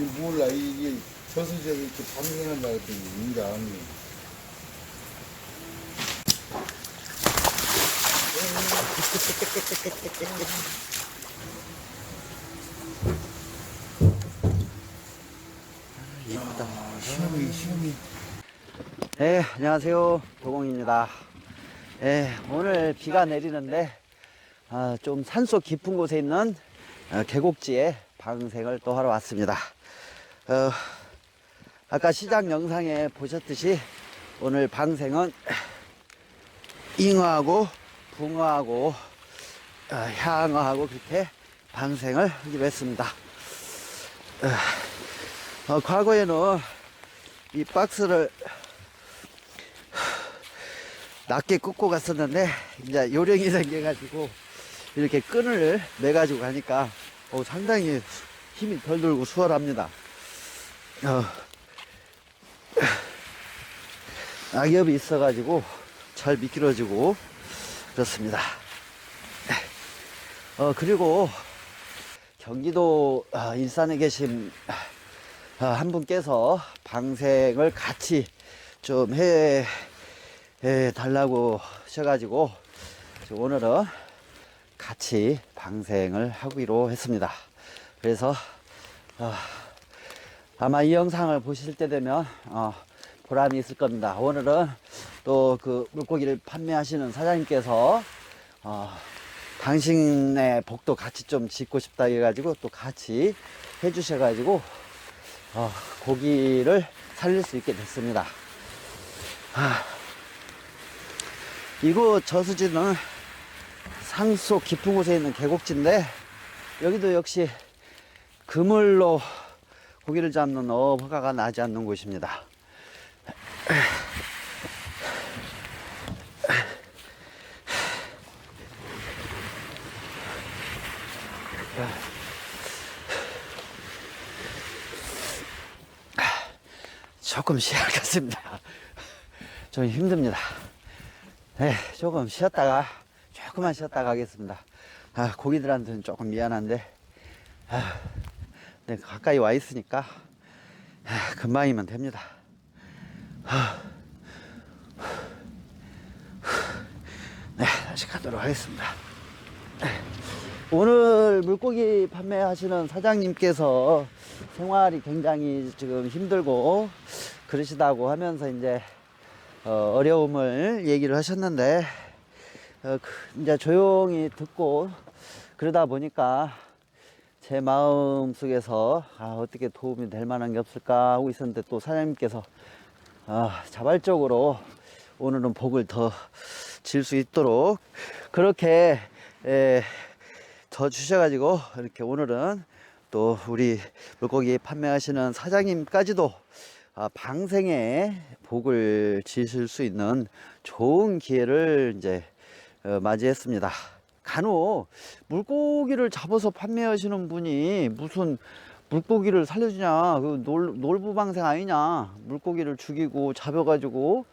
이 몰라 이게 저수지에서 이렇게 방생한다 했더니 인가 아니 시험이 시험이 네, 안녕하세요. 도공입니다. 네, 오늘 비가 내리는데, 아, 좀 산속 깊은 곳에 있는 어, 계곡지에 방생을 또 하러 왔습니다. 어, 아까 시작 영상에 보셨듯이 오늘 방생은 잉어하고 붕어하고 어, 향어하고 그렇게 방생을 하기로 했습니다. 어, 어, 과거에는 이 박스를 낮게 꽂고 갔었는데 이제 요령이 생겨가지고 이렇게 끈을 매가지고 가니까 어, 상당히 힘이 덜 들고 수월합니다. 어, 낙엽이 있어가지고 잘 미끄러지고 그렇습니다. 어, 그리고 경기도 아, 일산에 계신 아, 한 분께서 방생을 같이 좀 해, 해 달라고 하셔가지고 오늘은 같이 방생을 하기로 했습니다. 그래서 어, 아마 이 영상을 보실 때 되면 어, 보람이 있을 겁니다. 오늘은 또 그 물고기를 판매하시는 사장님께서 어, 당신의 복도 같이 좀 짓고 싶다 해가지고 또 같이 해주셔가지고 어, 고기를 살릴 수 있게 됐습니다. 아, 이곳 저수지는 산속 깊은 곳에 있는 계곡지인데 여기도 역시 그물로 고기를 잡는 어업 허가가 나지 않는 곳입니다. 조금 같습니다. 좀 힘듭니다. 네, 조금 쉬었다가, 조금만 쉬었다가 가겠습니다. 아, 고기들한테는 조금 미안한데, 아, 네, 가까이 와 있으니까, 아, 금방이면 됩니다. 아, 네, 다시 가도록 하겠습니다. 오늘 물고기 판매하시는 사장님께서 생활이 굉장히 지금 힘들고 그러시다고 하면서 이제 어, 어려움을 얘기를 하셨는데 어, 그 이제 조용히 듣고 그러다 보니까 제 마음 속에서 아, 어떻게 도움이 될 만한 게 없을까 하고 있었는데 또 사장님께서 아, 자발적으로 오늘은 복을 더 질 수 있도록 그렇게 에, 더 주셔가지고 이렇게 오늘은 또 우리 물고기 판매하시는 사장님까지도 아, 방생에 복을 지실 수 있는 좋은 기회를 이제 어, 맞이했습니다. 간혹 물고기를 잡아서 판매하시는 분이 무슨 물고기를 살려주냐 그 놀, 놀부방생 아니냐 물고기를 죽이고 잡아가지고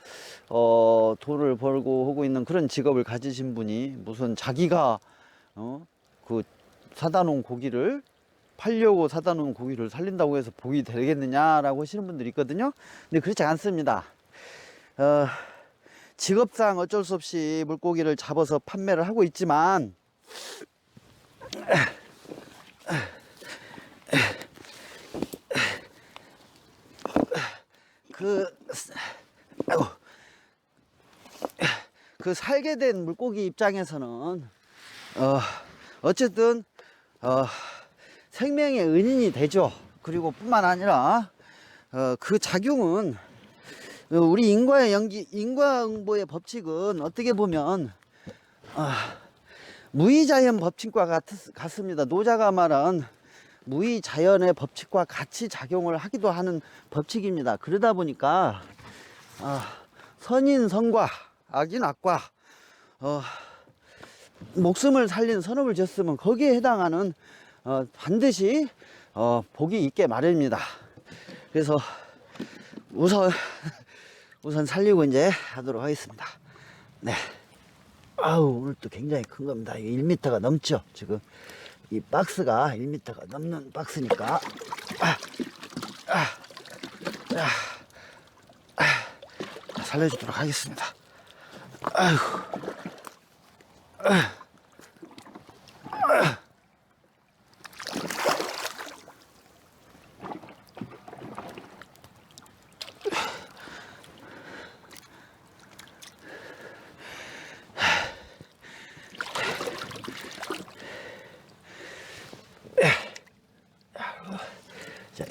어 돈을 벌고 하고 있는 그런 직업을 가지신 분이 무슨 자기가 어 그 사다 놓은 고기를 팔려고 사다 놓은 고기를 살린다고 해서 복이 되겠느냐라고 하시는 분들이 있거든요. 근데 그렇지 않습니다. 어, 직업상 어쩔 수 없이 물고기를 잡아서 판매를 하고 있지만, 그, 아이고, 그 살게 된 물고기 입장에서는, 어, 어쨌든, 어, 생명의 은인이 되죠. 그리고 뿐만 아니라, 어, 그 작용은, 어, 우리 인과의 연기, 인과응보의 법칙은 어떻게 보면, 아, 무의자연 법칙과 같, 같습니다. 노자가 말한 무의자연의 법칙과 같이 작용을 하기도 하는 법칙입니다. 그러다 보니까, 아, 선인 선과, 악인 악과, 어, 목숨을 살린 선업을 지었으면 거기에 해당하는 어, 반드시 어, 복이 있게 마련입니다. 그래서 우선 우선 살리고 이제 하도록 하겠습니다. 네. 아우, 오늘 또 굉장히 큰 겁니다. 1m가 넘죠, 지금. 이 박스가 1m가 넘는 박스니까. 아, 아, 아, 아, 살려주도록 하겠습니다. 아휴. 아.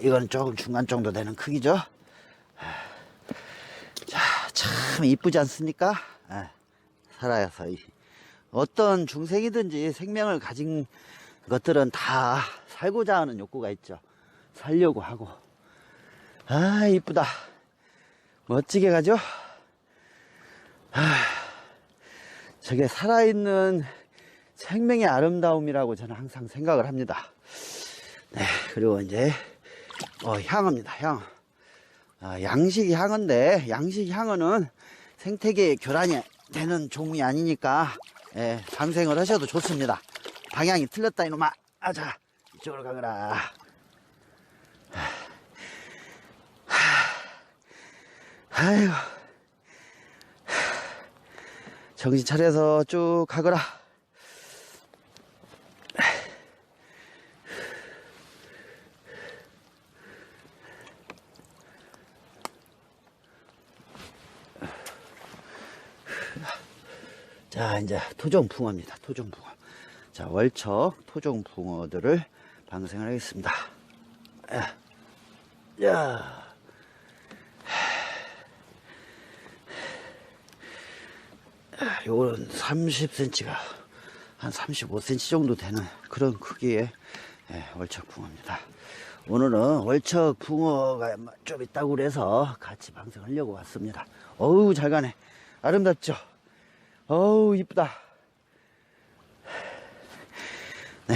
이건 조금 중간 정도 되는 크기죠. 자, 참 이쁘지 않습니까? 아, 살아서 이- 어떤 중생이든지 생명을 가진 것들은 다 살고자 하는 욕구가 있죠. 살려고 하고. 아, 이쁘다. 멋지게 가죠? 아, 저게 살아있는 생명의 아름다움이라고 저는 항상 생각을 합니다. 네, 그리고 이제 어, 향어입니다. 향어. 아, 양식 향어인데 양식 향어는 생태계 교란이 되는 종이 아니니까 예, 방생을 하셔도 좋습니다. 방향이 틀렸다 이놈아. 아자 이쪽으로 가거라. 아이고 정신 차려서 쭉 가거라. 자, 이제 토종붕어입니다. 토종붕어. 자, 월척 토종붕어들을 방생을 하겠습니다. 야, 야. 요거는 30cm가 한 35cm 정도 되는 그런 크기의 예, 월척 붕어입니다. 오늘은 월척 붕어가 좀 있다고 그래서 같이 방생하려고 왔습니다. 어우, 잘 가네. 아름답죠? 어우, 이쁘다. 네.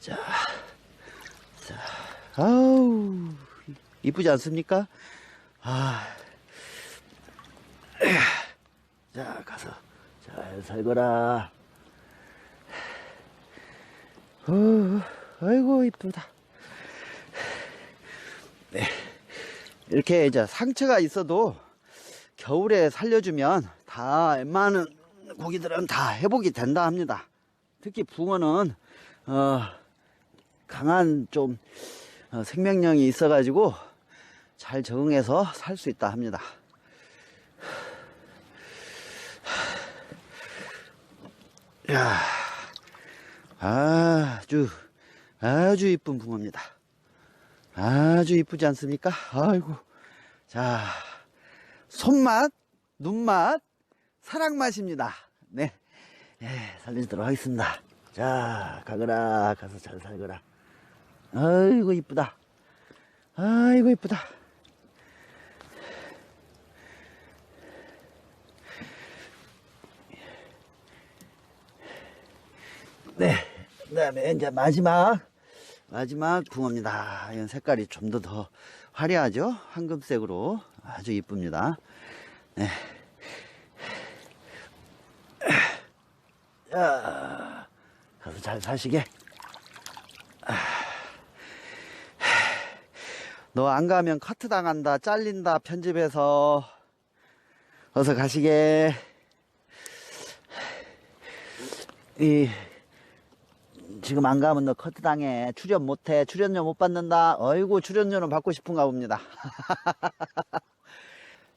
자, 자, 아우, 이쁘지 않습니까? 아, 자, 가서 잘 살거라. 어, 아이고, 이쁘다. 네. 이렇게 이제 상처가 있어도 겨울에 살려주면 다 웬만한 고기들은 다 회복이 된다 합니다. 특히 붕어는 어, 강한 좀 어, 생명력이 있어가지고 잘 적응해서 살 수 있다 합니다. 야, 아주 아주 이쁜 붕어입니다. 아주 이쁘지 않습니까? 아이고, 자. 손맛, 눈맛, 사랑 맛입니다. 네. 예, 살려주도록 하겠습니다. 자, 가거라. 가서 잘 살거라. 아이고, 이쁘다. 아이고, 이쁘다. 네. 그 다음에 이제 마지막, 마지막 붕어입니다. 이건 색깔이 좀 더 더 화려하죠? 황금색으로 아주 이쁩니다. 네. 자, 가서 잘 사시게. 너안 가면 커트 당한다, 잘린다, 편집해서. 어서 가시게. 이, 지금 안 가면 너 커트 당해. 출연 못해. 출연료 못 받는다. 어이구, 출연료는 받고 싶은가 봅니다.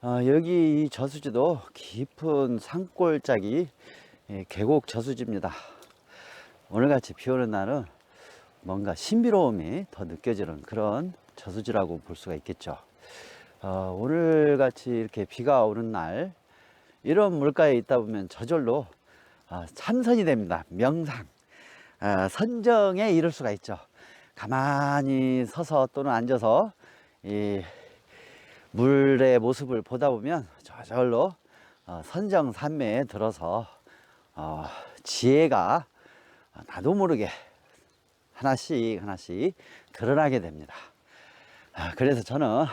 어, 여기 이 저수지도 깊은 산골짜기 예, 계곡 저수지입니다. 오늘같이 비 오는 날은 뭔가 신비로움이 더 느껴지는 그런 저수지라고 볼 수가 있겠죠. 어, 오늘같이 이렇게 비가 오는 날 이런 물가에 있다 보면 저절로 어, 참선이 됩니다. 명상. 어, 선정에 이를 수가 있죠. 가만히 서서 또는 앉아서 이 물의 모습을 보다 보면 저절로 어, 선정 산매에 들어서 어, 지혜가 나도 모르게 하나씩 하나씩 드러나게 됩니다. 아, 그래서 저는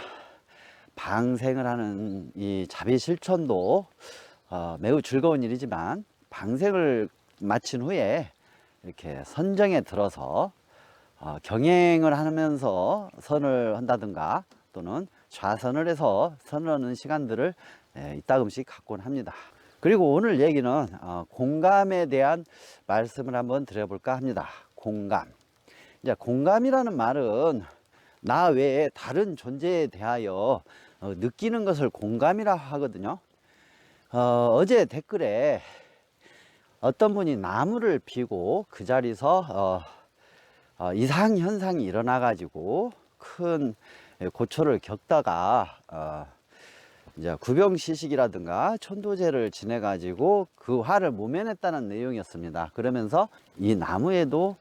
방생을 하는 이 자비 실천도 어, 매우 즐거운 일이지만 방생을 마친 후에 이렇게 선정에 들어서 어, 경행을 하면서 선을 한다든가 또는 좌선을 해서 선언하는 시간들을 예, 이따금씩 갖곤 합니다. 그리고 오늘 얘기는 어, 공감에 대한 말씀을 한번 드려볼까 합니다. 공감. 이제 공감이라는 말은 나 외에 다른 존재에 대하여 어, 느끼는 것을 공감이라 하거든요. 어, 어제 댓글에 어떤 분이 나무를 피고 그 자리에서 어, 어, 이상 현상이 일어나 가지고 큰 고초를 겪다가 어, 이제 구병시식이라든가 천도제를 지내 가지고 그 화를 모면했다는 내용이었습니다. 그러면서 이 나무에도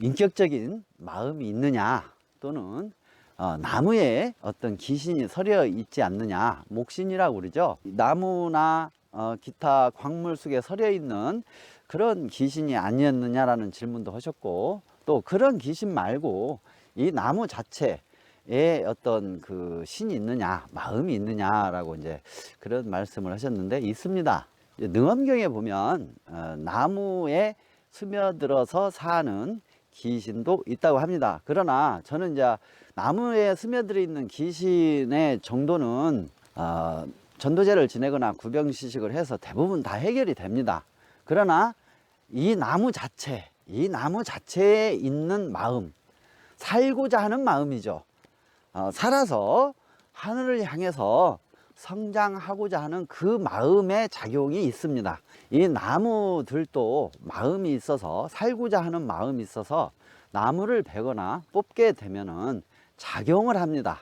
인격적인 마음이 있느냐 또는 어, 나무에 어떤 귀신이 서려 있지 않느냐 목신이라고 그러죠. 나무나 어, 기타 광물 속에 서려 있는 그런 귀신이 아니었느냐라는 질문도 하셨고 또 그런 귀신 말고 이 나무 자체 에 어떤 그 신이 있느냐 마음이 있느냐라고 이제 그런 말씀을 하셨는데 있습니다. 능엄경에 보면 어, 나무에 스며들어서 사는 귀신도 있다고 합니다. 그러나 저는 이제 나무에 스며들어 있는 귀신의 정도는 어, 전도제를 지내거나 구병시식을 해서 대부분 다 해결이 됩니다. 그러나 이 나무 자체, 이 나무 자체에 있는 마음, 살고자 하는 마음이죠. 어, 살아서 하늘을 향해서 성장하고자 하는 그 마음의 작용이 있습니다. 이 나무들도 마음이 있어서 살고자 하는 마음이 있어서 나무를 베거나 뽑게 되면은 작용을 합니다.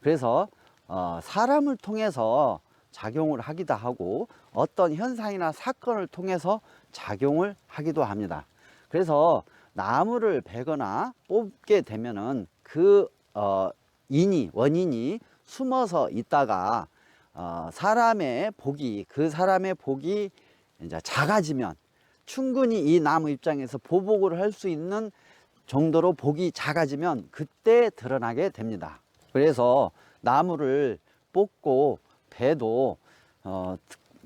그래서 어, 사람을 통해서 작용을 하기도 하고 어떤 현상이나 사건을 통해서 작용을 하기도 합니다. 그래서 나무를 베거나 뽑게 되면은 그 어, 인이 원인이 숨어서 있다가 어, 사람의 복이 그 사람의 복이 이제 작아지면 충분히 이 나무 입장에서 보복을 할 수 있는 정도로 복이 작아지면 그때 드러나게 됩니다. 그래서 나무를 뽑고 배도 어,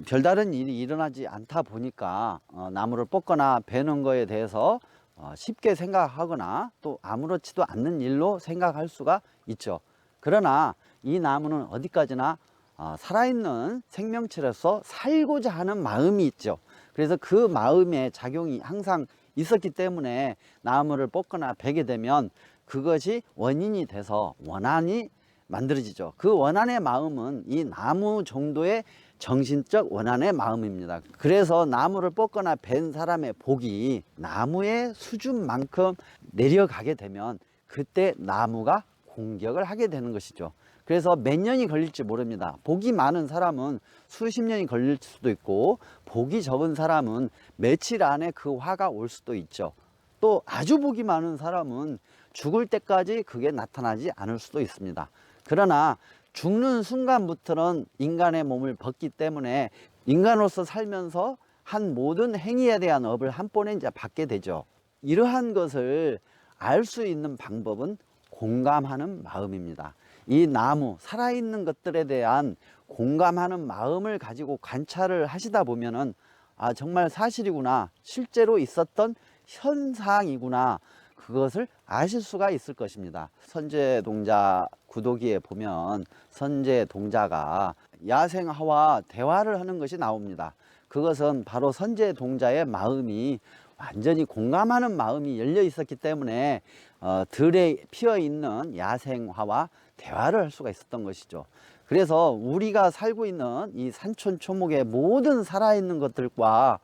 별다른 일이 일어나지 않다 보니까 어, 나무를 뽑거나 베는 거에 대해서 어, 쉽게 생각하거나 또 아무렇지도 않는 일로 생각할 수가 있죠. 그러나 이 나무는 어디까지나 어, 살아있는 생명체로서 살고자 하는 마음이 있죠. 그래서 그 마음의 작용이 항상 있었기 때문에 나무를 뽑거나 베게 되면 그것이 원인이 돼서 원한이 만들어지죠. 그 원한의 마음은 이 나무 정도의 정신적 원한의 마음입니다. 그래서 나무를 뽑거나 벤 사람의 복이 나무의 수준만큼 내려가게 되면 그때 나무가 공격을 하게 되는 것이죠. 그래서 몇 년이 걸릴지 모릅니다. 복이 많은 사람은 수십 년이 걸릴 수도 있고 복이 적은 사람은 며칠 안에 그 화가 올 수도 있죠. 또 아주 복이 많은 사람은 죽을 때까지 그게 나타나지 않을 수도 있습니다. 그러나 죽는 순간부터는 인간의 몸을 벗기 때문에 인간으로서 살면서 한 모든 행위에 대한 업을 한 번에 이제 받게 되죠. 이러한 것을 알 수 있는 방법은 공감하는 마음입니다. 이 나무, 살아있는 것들에 대한 공감하는 마음을 가지고 관찰을 하시다 보면은 아, 정말 사실이구나. 실제로 있었던 현상이구나. 그것을 아실 수가 있을 것입니다. 선제 동자 구도기에 보면 선제 동자가 야생화와 대화를 하는 것이 나옵니다. 그것은 바로 선제 동자의 마음이 완전히 공감하는 마음이 열려 있었기 때문에 어, 들에 피어 있는 야생화와 대화를 할 수가 있었던 것이죠. 그래서 우리가 살고 있는 이 산촌 초목의 모든 살아있는 것들과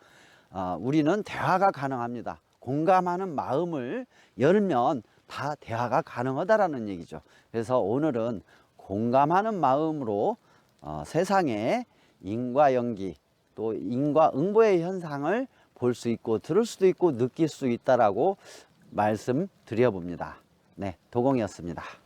어, 우리는 대화가 가능합니다. 공감하는 마음을 열면 다 대화가 가능하다라는 얘기죠. 그래서 오늘은 공감하는 마음으로 어, 세상의 인과 연기 또 인과 응보의 현상을 볼 수 있고 들을 수도 있고 느낄 수 있다라고 말씀드려 봅니다. 네, 도공이었습니다.